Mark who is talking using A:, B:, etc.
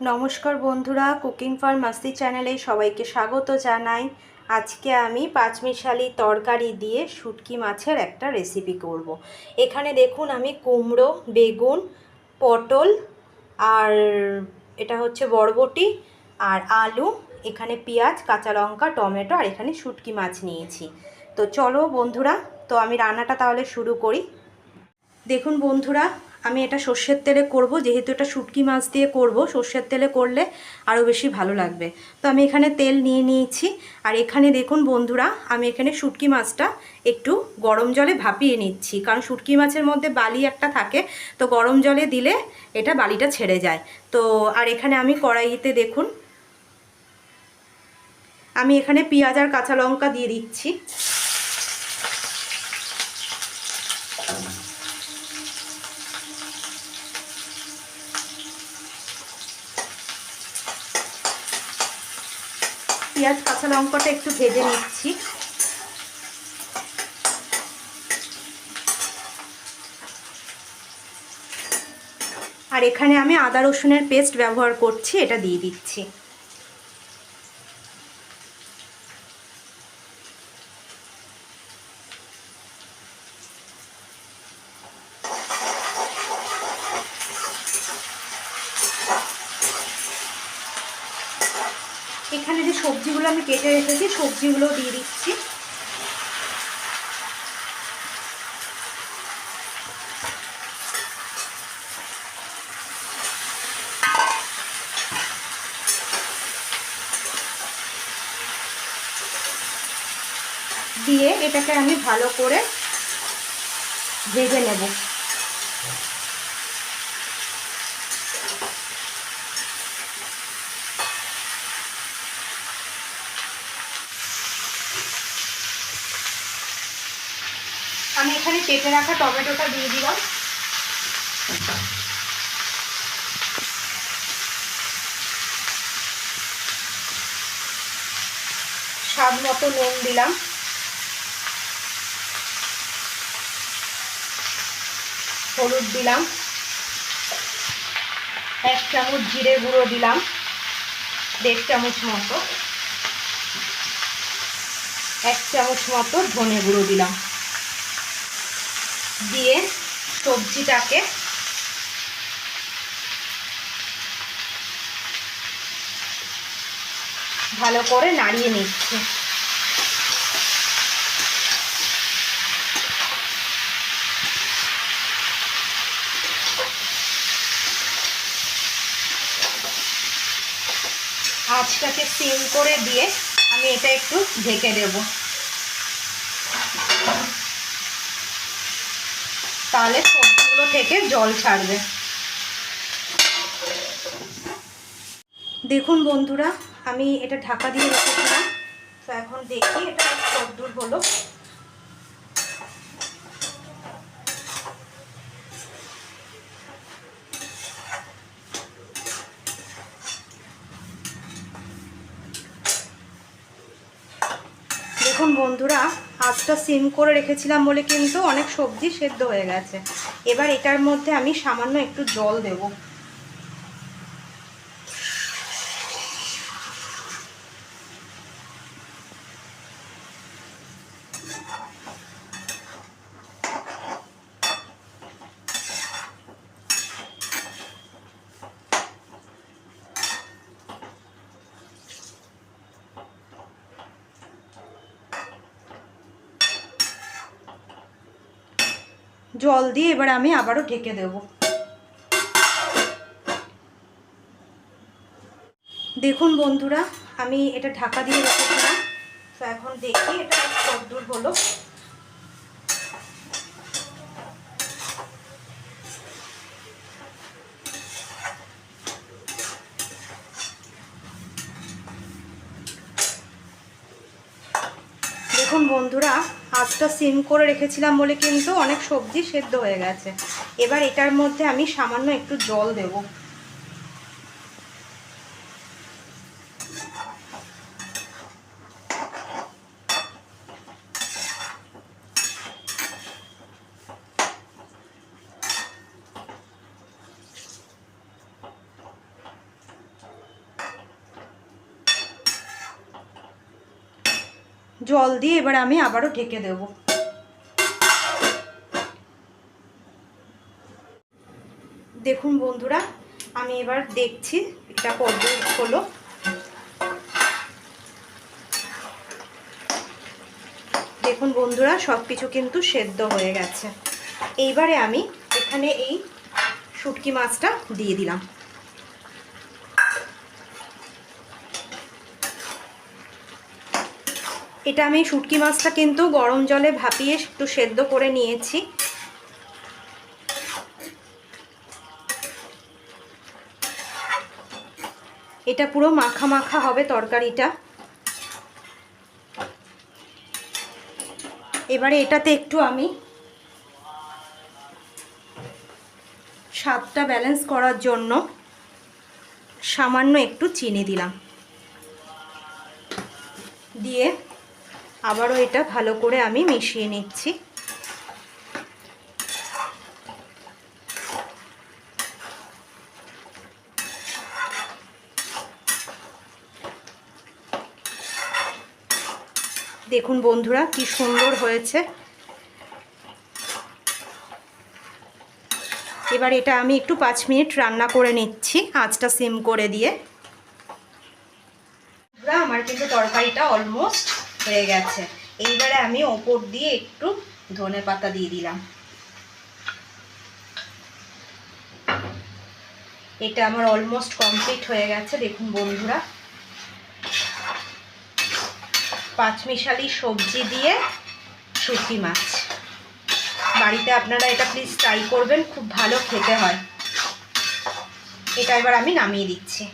A: নমস্কার বন্ধুরা, cooking for মাস্তি চ্যানেলে সবাইকে স্বাগত জানাই। আজকে আমি পাঁচমিশালি তরকারি দিয়ে শুটকি মাছের একটা রেসিপি করব। এখানে দেখুন, আমি কুমড়ো, বেগুন, পটল আর এটা হচ্ছে বরবটি আর আলু, এখানে পেঁয়াজ, কাঁচা লঙ্কা, টমেটো আর এখানে শুটকি মাছ নিয়েছি। তো চলো বন্ধুরা, তো আমি রান্নাটা তাহলে শুরু করি। দেখুন বন্ধুরা আমি এটা সর্ষের তেলে করব, যেহেতু এটা শুটকি মাছ দিয়ে করব, সর্ষের তেলে করলে আরও বেশি ভালো লাগবে। তো আমি এখানে তেল নিয়ে নিয়েছি, আর এখানে দেখুন বন্ধুরা, আমি এখানে শুটকি মাছটা একটু গরম জলে ভাপিয়ে নিচ্ছি, কারণ শুটকি মাছের মধ্যে বালি একটা থাকে, তো গরম জলে দিলে এটা বালিটা ছেড়ে যায়। তো, আর এখানে আমি কড়াইতে দেখুন, আমি এখানে পেঁয়াজ আর কাঁচা লঙ্কা দিয়ে দিচ্ছি। পেঁয়াজ, কাঁচা লঙ্কাটা একটু ভেজে নিচ্ছি। আর এখানে আমি আদা রসুনের পেস্ট ব্যবহার করছি, এটা দিয়ে দিচ্ছি। এখানে যে সবজিগুলো আমি কেটে রেখেছি, সবজিগুলো দিয়ে দিচ্ছি। দিয়ে এটাকে আমি ভালো করে ভেজে নেব। আমি এখানে কেটে রাখা টমেটোটা দিয়ে দিলাম। স্বাদ মতো নুন দিলাম। হলুদ দিলাম। এক চামচ জিরে গুঁড়ো দিলাম। দেড় চামচ মতো। এক চামচ মতো ধনে গুঁড়ো দিলাম। দিয়ে সবজিটাকে ভালো করে নাড়িয়ে নিচ্ছি। আঁচটাকে সিম করে দিয়ে আমি এটা একটু ঢেকে দেবো। তাহলে সবজিগুলো থেকে জল ছাড়বে। দেখুন বন্ধুরা, আমি এটা ঢাকা দিয়ে রেখেছিলাম। তো এখন দেখি এটা কদ্দূর হলো। দেখুন বন্ধুরা আঁচটা সিম করে রেখেছিলাম বলে কিন্তু অনেক সবজি সেদ্ধ হয়ে গেছে। এবার এটার মধ্যে আমি সামান্য একটু জল দেব। জল দিয়ে এবার আমি আবারও ঢেকে দেব। দেখুন বন্ধুরা, আমি এটা ঢাকা দিয়ে রেখেছিলাম। তো এখন দেখি এটা কদ্দূর হলো। দেখুন বন্ধুরা আঁচটা সিম করে রেখেছিলাম বলে কিন্তু অনেক সবজি সেদ্ধ হয়ে গেছে। এবার এটার মধ্যে আমি সামান্য একটু জল দেব। জল দিয়ে এবার আমি আবারও ঢেকে দেব। দেখুন বন্ধুরা, আমি এবার দেখছি এটা কত হলো। দেখুন বন্ধুরা সব কিছু কিন্তু সেদ্ধ হয়ে গেছে। এইবারে আমি এখানে এই শুটকি মাছটা দিয়ে দিলাম। এটা আমি শুটকি মাছটা কিন্তু গরম জলে ভাপিয়ে একটু সেদ্ধ করে নিয়েছি। এটা পুরো মাখা মাখা হবে তরকারিটা। এবারে এটাতে একটু আমি স্বাদটা ব্যালেন্স করার জন্য সামান্য একটু চিনি দিলাম। দিয়ে আবারও এটা ভালো করে আমি মিশিয়ে নিচ্ছি। দেখুন বন্ধুরা, কি সুন্দর হয়েছে। এবার এটা আমি একটু পাঁচ মিনিট রান্না করে নিচ্ছি, আঁচটা সিম করে দিয়ে। আমার কিন্তু তরকারিটা অলমোস্ট হয়ে গেছে। এইবারে আমি ওপর দিয়ে একটু ধনে পাতা দিয়ে দিলাম। এটা আমার অলমোস্ট কমপ্লিট হয়ে গেছে, দেখুন বন্ধুরা। পাঁচমিশালি সবজি দিয়ে শুটকি মাছ। বাড়িতে আপনারা এটা প্লিজ ট্রাই করবেন, খুব ভালো খেতে হয়। এটা এবার আমি নামিয়ে দিচ্ছি।